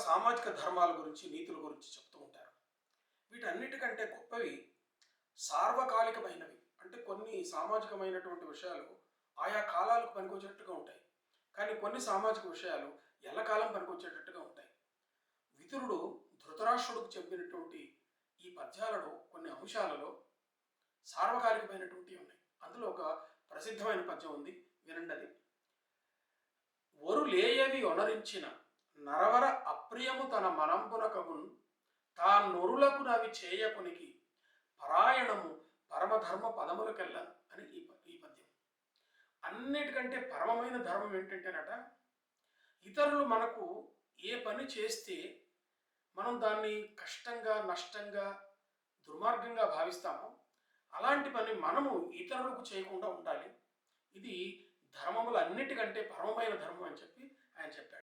సామాజిక ధర్మాల గురించి నీతుల గురించి చెప్తూ ఉంటారు. వీటన్నిటికంటే గొప్పవి సార్వకాలికమైనవి. అంటే కొన్ని సామాజికమైనటువంటి విషయాలు ఆయా కాలాలకు పనికొచ్చేటట్టుగా ఉంటాయి. కానీ కొన్ని సామాజిక విషయాలు ఎల్లకాలం పనికొచ్చేటట్టుగా ఉంటాయి. విదురుడు ధృతరాష్ట్రుడికి చెప్పినటువంటి ఈ పద్యాలలో కొన్ని అంశాలలో సార్వకాలికమైనటువంటి ఉన్నాయి. అందులో ఒక ప్రసిద్ధమైన పద్యం ఉంది. వినండి అది ఒరు లేయవి ఒనరించిన నరవర అప్రియము తన మనంపునకమున్ తా నొరులకు నవి చేయకునికి పరాయణము పరమధర్మ పదములకెళ్ళ అని ఈ ఈ పద్యం. అన్నిటికంటే పరమమైన ధర్మం ఏంటంటేనట ఇతరులు మనకు ఏ పని చేస్తే మనం దాన్ని కష్టంగా నష్టంగా దుర్మార్గంగా భావిస్తామో అలాంటి పని మనము ఇతరులకు చేయకుండా ఉండాలి. ఇది ధర్మములు అన్నిటికంటే పరమమైన ధర్మం అని చెప్పి